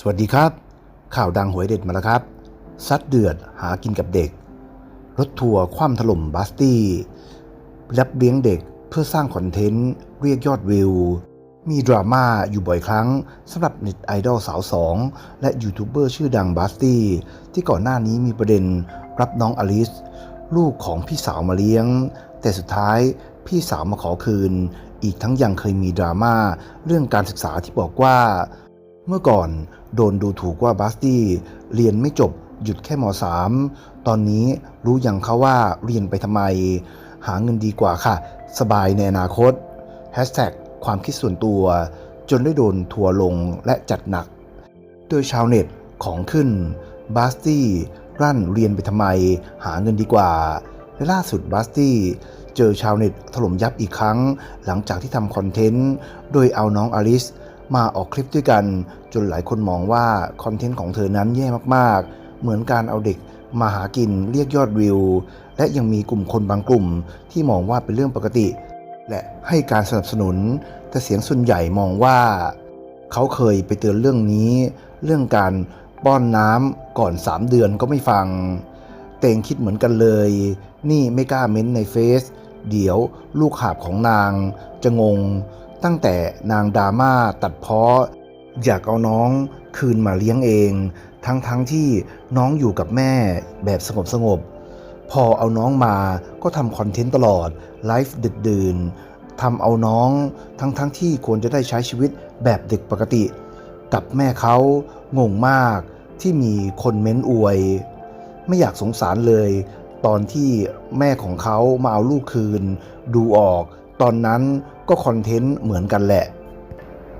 สวัสดีครับ ข่าวดังหวยเด็ดมาแล้วครับ ซัดเดือดหากินกับเด็ก รถทัวร์คว่ำถล่มบาสตี้รับเลี้ยงเด็กเพื่อสร้างคอนเทนต์ เรียกยอดวิว มีดราม่าอยู่บ่อยครั้งสำหรับเน็ตไอดอลสาวสองและยูทูบเบอร์ชื่อดังบาสตี้ที่ก่อนหน้านี้มีประเด็นรับน้องอลิส ลูกของพี่สาวมาเลี้ยง แต่สุดท้ายพี่สาวมาขอคืน อีกทั้งยังเคยมีดราม่าเรื่องการศึกษาที่บอกว่า เมื่อก่อนโดนดูถูกว่าบาสตี้เรียนไม่จบหยุดแค่ม .3 ตอนนี้รู้อยังเขาว่าเรียนไปทำไม หาเงินดีกว่าค่ะ สบายในอนาคต Hashtag ความคิดส่วนตัว จนได้โดนทัวร์ลงและจัดหนัก โดยชาวเน็ตของขึ้นบาสตี้รั่นเรียนไปทำไม หาเงินดีกว่า และล่าสุดบาสตี้เจอชาวเน็ตถล่มยับอีกครั้ง หลังจากที่ทำคอนเทนต์ โดยเอาน้องอลิส มาออกคลิปด้วยกัน จนหลายคนมองว่าคอนเทนต์ของเธอนั้นแย่มากๆ เหมือนการเอาเด็กมาหากินเรียกยอดวิว และยังมีกลุ่มคนบางกลุ่มที่มองว่าเป็นเรื่องปกติ และให้การสนับสนุน แต่เสียงส่วนใหญ่มองว่า เขาเคยไปเตือนเรื่องนี้ เรื่องการป้อนน้ำก่อน 3 เดือนก็ไม่ฟัง เตงคิดเหมือนกันเลย นี่ไม่กล้าเม้นในเฟซเดี๋ยวลูกหาบของนางจะงง ตั้งแต่นางดาม่าตัดเพ้ออยากเอาน้องคืนมาเลี้ยงเอง ทั้งทั้งที่น้องอยู่กับแม่แบบสงบสงบๆพอเอาน้องมาก็ทำคอนเทนต์ตลอด ไลฟ์ดึกดื่นทำเอาน้องทั้งทั้งที่ควรจะได้ใช้ชีวิตแบบเด็กปกติ กับแม่เขางงมากที่มีคนเม้นอวย ไม่อยากสงสารเลย ตอนที่แม่ของเขามาเอาลูกคืน ดูออก ตอนนั้นก็คอนเทนต์เหมือนกันแหละ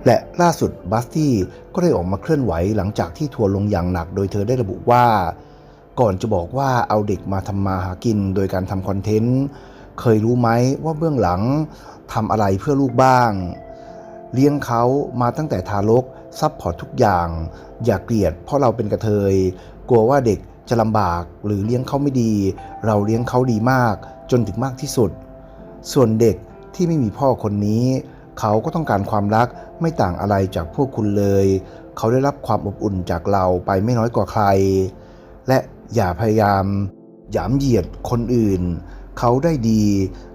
และล่าสุดบัสตี้ก็ได้ออกมาเคลื่อนไหวหลังจากที่ทัวร์ลงอย่างหนักโดยเธอได้ระบุว่า ก่อนจะบอกว่าเอาเด็กมาทำมาหากินโดยการทำคอนเทนต์เคยรู้ไหมว่าเบื้องหลังทำอะไรเพื่อลูกบ้าง เลี้ยงเขามาตั้งแต่ทารกซัพพอร์ตทุกอย่าง อย่าเกลียดเพราะเราเป็นกระเทย กลัวว่าเด็กจะลำบากหรือเลี้ยงเขาไม่ดี เราเลี้ยงเขาดีมากจนถึงมากที่สุด ส่วนเด็ก ที่ไม่มีพ่อคนนี้ เขาก็ต้องการความรักไม่ต่างอะไรจากพวกคุณเลย เขาได้รับความอบอุ่นจากเราไปไม่น้อยกว่าใคร และอย่าพยายามหยามเหยียดคนอื่น เขาได้ดี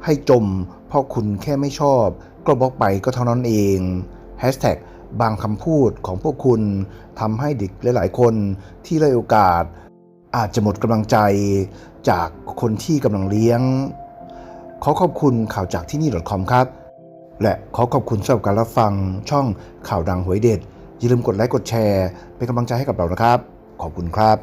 ให้จมเพราะคุณแค่ไม่ชอบ ก็บล็อกไปก็เท่านั้นเอง Hashtag บางคำพูดของพวกคุณทำให้เด็กหลาย ๆ คนที่ได้โอกาส อาจจะหมดกำลังใจจากคนที่กำลังเลี้ยง ขอขอบคุณข่าวจากที่นี่ .com ครับ และขอขอบคุณสำหรับการรับฟังช่องข่าวดังหวยเด็ด อย่าลืมกดไลค์กดแชร์ เป็นกำลังใจให้กับเรานะครับ ขอบคุณครับ